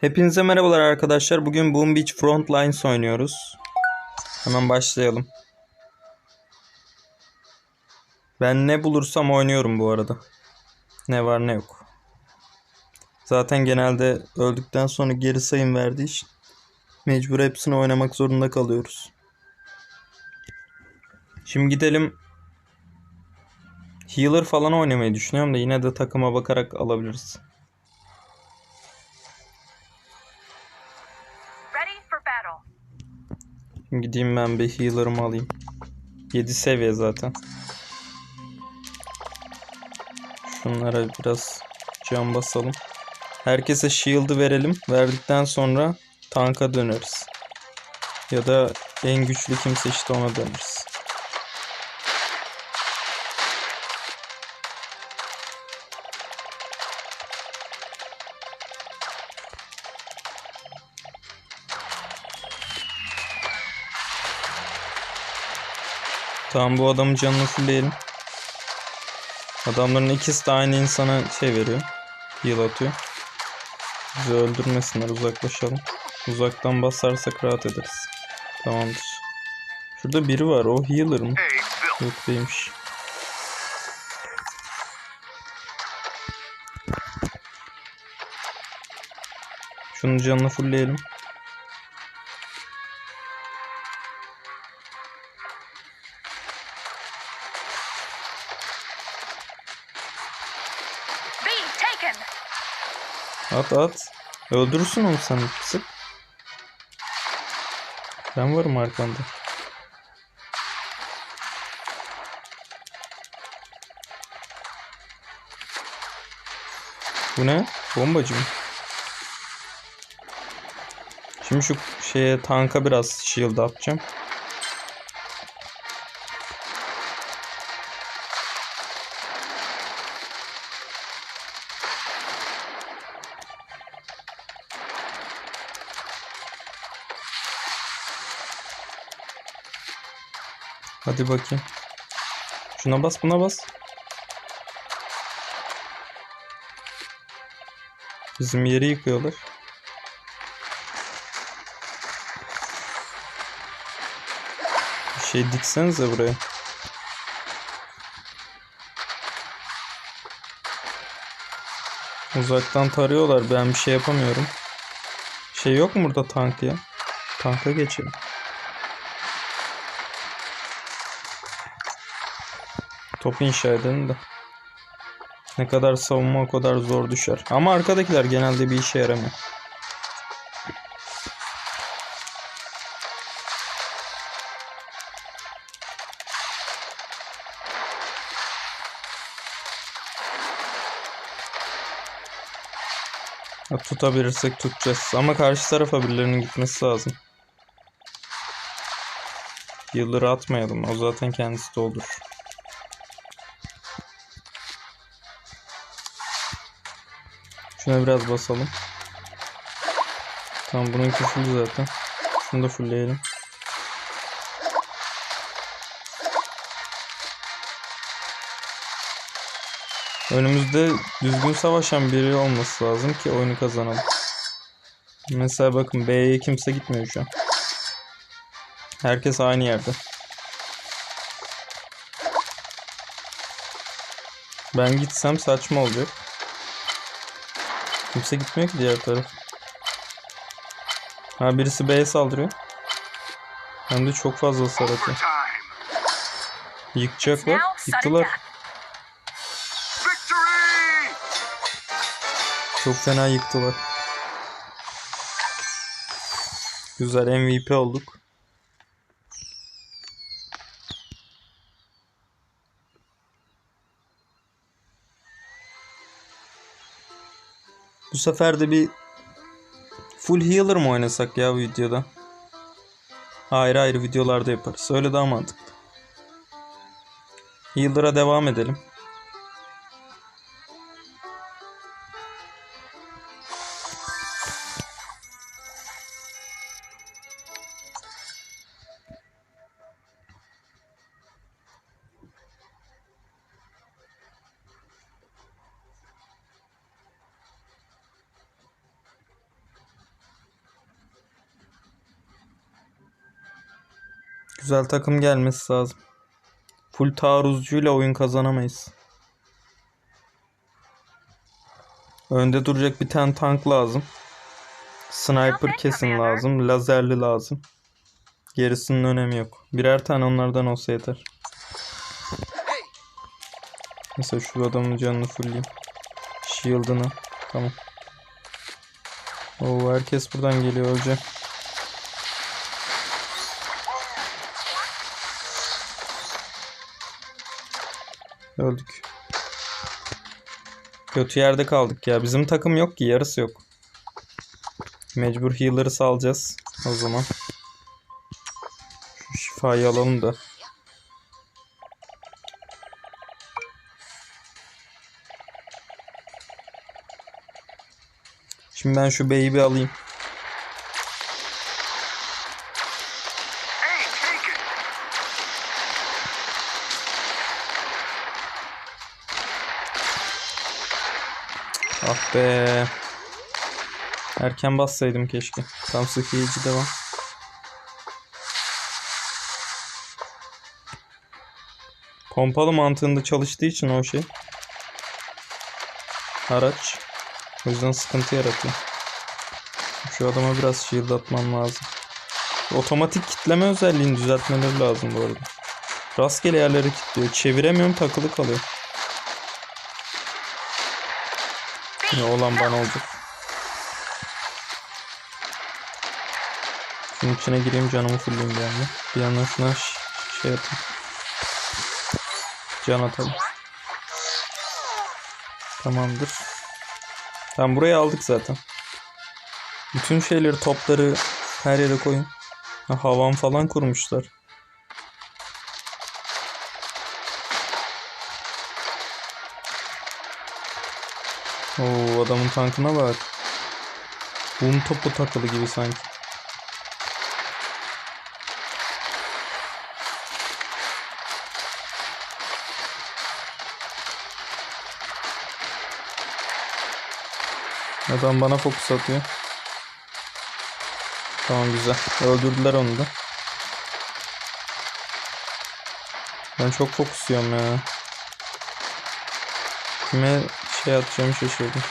Hepinize merhabalar arkadaşlar. Bugün Boom Beach Frontlines oynuyoruz. Hemen başlayalım. Ben ne bulursam oynuyorum bu arada. Ne var ne yok. Zaten genelde öldükten sonra geri sayım verdiği için mecbur hepsini oynamak zorunda kalıyoruz. Şimdi gidelim Healer falan oynamayı düşünüyorum da yine de takıma bakarak alabiliriz. Gideyim ben bir healer'ımı alayım. 7 seviye zaten. Şunlara biraz can basalım. Herkese shield'ı verelim. Verdikten sonra tanka döneriz. Ya da en güçlü kimse işte ona döneriz. Tamam bu adamın canını fullleyelim. Adamların ikisi de aynı insana şey veriyor. Heal atıyor. Bizi öldürmesinler uzaklaşalım. Uzaktan basarsak rahat ederiz. Tamamdır. Şurada biri var o healer mı? Yok değilmiş. Şunun canını fullleyelim. At at. Öldürürsün onu sen sık. Ben varım arkanda. Bu ne? Bombacı mı? Şimdi şu şeye tanka biraz shield atacağım. Hadi bakayım. Şuna bas buna bas. Bizim yeri yıkıyorlar. Bir şey diksenize buraya. Uzaktan tarıyorlar. Ben bir şey yapamıyorum. Şey yok mu burada tank ya? Tanka geçelim. Top inşa edelim de. Ne kadar savunma o kadar zor düşer. Ama arkadakiler genelde bir işe yaramıyor. Tutabilirsek tutacağız. Ama karşı tarafa birilerinin gitmesi lazım. Yılları atmayalım. O zaten kendisi doldurur. Şuna biraz basalım. Tamam bununki full zaten. Şunu da fullleyelim. Önümüzde düzgün savaşan biri olması lazım ki oyunu kazanalım. Mesela bakın B'ye kimse gitmiyor şu an. Herkes aynı yerde. Ben gitsem saçma olacak. Kimse gitmiyor ki diğer taraf. Ha birisi B'ye saldırıyor. Hem de çok fazla hasar atıyor. Yıkacaklar. Yıktılar. Çok fena yıktılar. Güzel MVP olduk. Bu sefer de bir full healer mı oynasak ya bu videoda? Ayrı ayrı videolarda yaparız. Öyle daha mantıklı. Healer'a devam edelim. Güzel takım gelmesi lazım. Full taarruzcuyla oyun kazanamayız. Önde duracak bir tane tank lazım. Sniper kesin lazım. Lazerli lazım. Gerisinin önemi yok. Birer tane onlardan olsa yeter. Mesela şu adamın canını fullleyeyim. Shield'ını. Tamam. Oo herkes buradan geliyor öleceğim. Öldük. Kötü yerde kaldık ya. Bizim takım yok ki. Yarısı yok. Mecbur healer'ı salacağız. O zaman. Şu şifayı alalım da. Şimdi ben şu beyi bir alayım. Ah be. Erken bassaydım keşke. Tam sıkıcı devam. Pompalı mantığında çalıştığı için o şey. Araç. O yüzden sıkıntı yaratıyor. Şu adama biraz shield atmam lazım. Otomatik kitleme özelliğini düzeltmeleri lazım bu arada. Rastgele yerleri kilitliyor. Çeviremiyorum takılı kalıyor. Ne olan bana olacak. Şunun içine gireyim canımı fullleyeyim bir yandan. Bir yandan şuna şey atayım. Can atalım. Tamamdır. Tamam burayı aldık zaten. Bütün şeyleri topları her yere koyun. Ha, havan falan kurmuşlar. Adamın tankına bak. Bum topu takılı gibi sanki. Adam bana fokus atıyor. Tamam güzel. Öldürdüler onu da. Ben çok fokusluyorum ya. Kime şey atacağımı şaşırdım.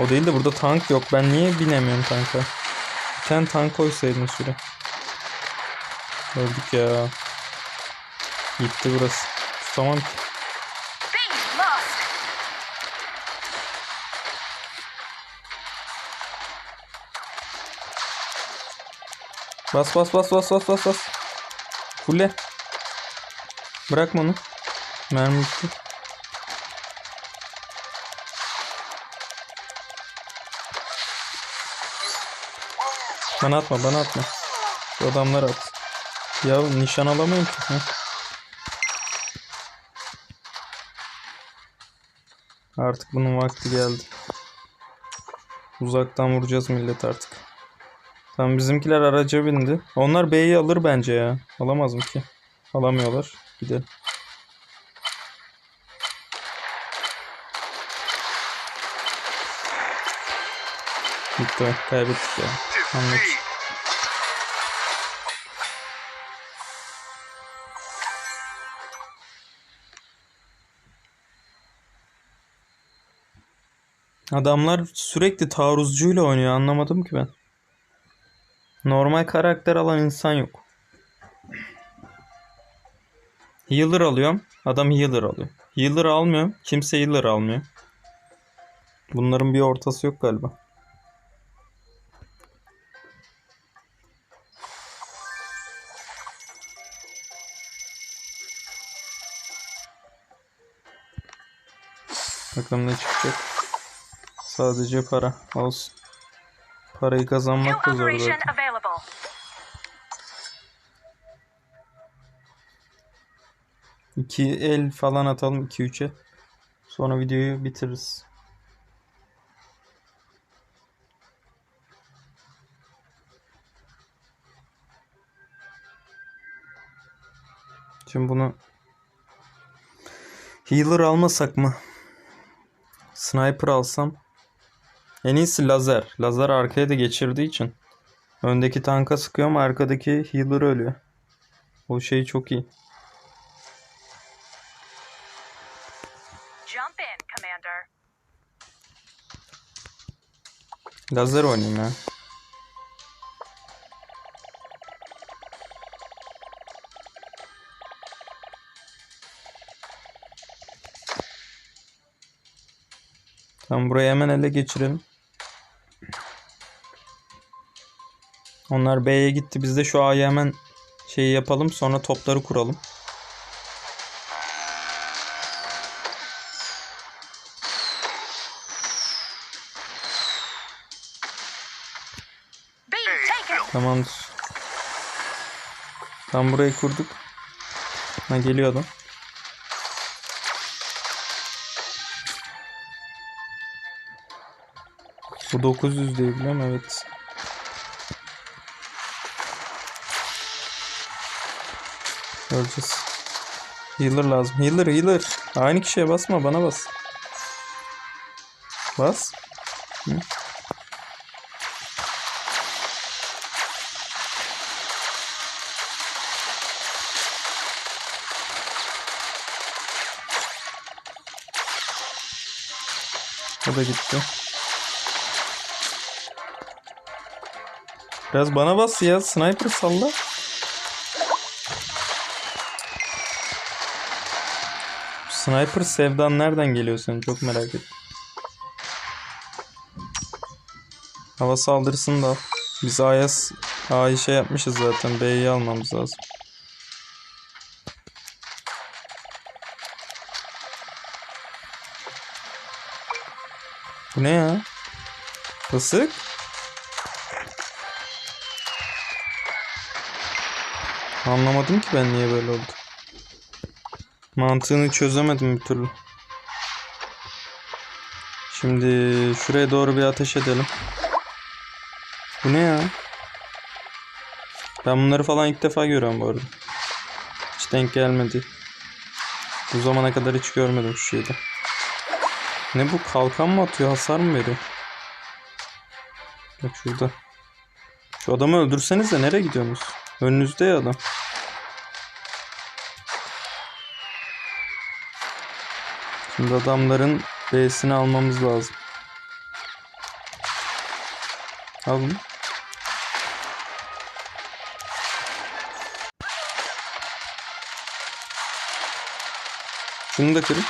O değil de burada tank yok. Ben niye binemiyorum tanka? Bir tane tank koysaydım süre. Öldük ya. Gitti burası. Tutamam ki. Bas bas bas bas bas bas bas. Fulle. Bırakma onu. Mermi bitti. Bana atma bana atma. Şu adamlar at. Ya nişan alamıyorum ki. Heh. Artık bunun vakti geldi. Uzaktan vuracağız millet artık. Tamam bizimkiler araca bindi. Onlar B'yi alır bence ya. Alamaz mı ki? Alamıyorlar. Gidelim. Bitti. Kaybettik ya. Anladım. Adamlar sürekli taarruzcuyla oynuyor. Anlamadım ki ben. Normal karakter alan insan yok. Healer alıyorum. Adam healer alıyor. Healer almıyorum. Kimse healer almıyor. Bunların bir ortası yok galiba. Bakalım ne çıkacak. Sadece para olsun. Parayı kazanmak da zor zaten. İki el falan atalım 2-3'e. Sonra videoyu bitiririz. Şimdi bunu Healer almasak mı? Sniper alsam. En iyisi lazer. Lazer arkaya da geçirdiği için. Öndeki tanka sıkıyorum arkadaki healer ölüyor. O şey çok iyi. Jump in, Commander. Lazer oynayayım ya. Tamam burayı hemen ele geçirelim. Onlar B'ye gitti. Biz de şu A'yı hemen şeyi yapalım. Sonra topları kuralım. Tamamdır. Tam burayı kurduk. Ha geliyor adam. Bu 900 diye biliyorum evet. Öleceğiz. Healer lazım. Healer healer. Aynı kişiye basma bana bas. Bas. Hı? O da gitti. Biraz bana bas ya. Sniper salla. Sniper sevdan nereden geliyor senin? Çok merak ettim. Hava saldırısını da. Biz A'ya A'yı şey yapmışız zaten. B'yi almamız lazım. Bu ne ya? Fısık? Anlamadım ki ben niye böyle oldu. Mantığını çözemedim bir türlü. Şimdi şuraya doğru bir ateş edelim. Bu ne ya? Ben bunları falan ilk defa görüyorum bu arada. Hiç denk gelmedi. Bu zamana kadar hiç görmedim şu şeyde. Ne bu kalkan mı atıyor hasar mı veriyor? Bak şurada. Şu adamı öldürseniz de nereye gidiyorsunuz? Önünüzde ya adam. Şimdi adamların B'sini almamız lazım. Al bunu. Şunu da kırın.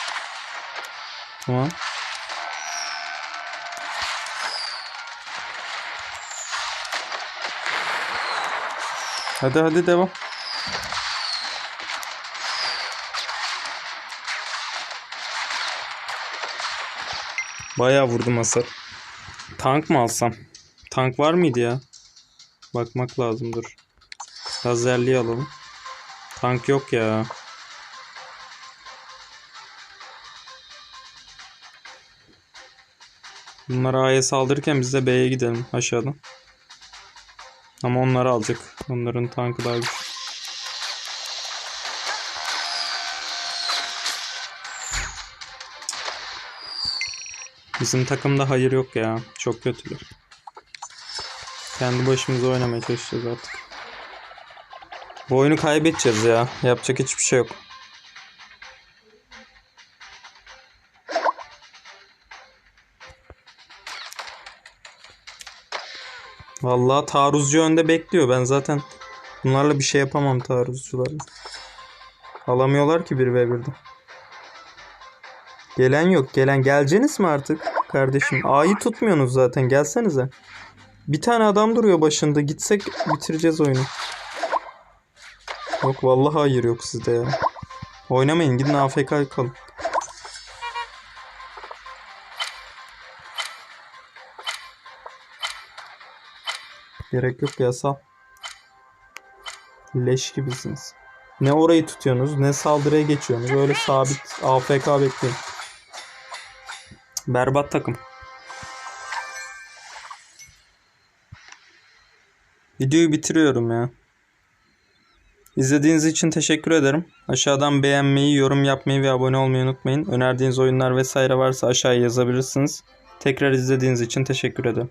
Tamam. Hadi hadi devam. Bayağı vurdum hasar. Tank mı alsam? Tank var mıydı ya? Bakmak lazım dur. Lazerliği alalım. Tank yok ya. Bunlar A'ya saldırırken biz de B'ye gidelim aşağıdan. Ama onları alacak. Onların tankı daha güçlü. Bizim takımda hayır yok ya. Çok kötüler. Kendi başımıza oynamaya çalışacağız artık. Bu oyunu kaybedeceğiz ya. Yapacak hiçbir şey yok. Vallahi taarruzcu önde bekliyor. Ben zaten bunlarla bir şey yapamam taarruzcularla. Alamıyorlar ki 1v1'de. Gelen yok. Gelen geleceğiniz mi artık kardeşim? A'yı tutmuyorsunuz zaten. Gelsenize. Bir tane adam duruyor başında. Gitsek bitireceğiz oyunu. Yok vallahi hayır yok sizde ya. Oynamayın. Gidin AFK kalın. Gerek yok ya sal. Leş gibisiniz. Ne orayı tutuyorsunuz ne saldırıya geçiyorsunuz. Öyle sabit AFK bekleyin. Berbat takım. Videoyu bitiriyorum ya. İzlediğiniz için teşekkür ederim. Aşağıdan beğenmeyi, yorum yapmayı ve abone olmayı unutmayın. Önerdiğiniz oyunlar vesaire varsa aşağıya yazabilirsiniz. Tekrar izlediğiniz için teşekkür ederim.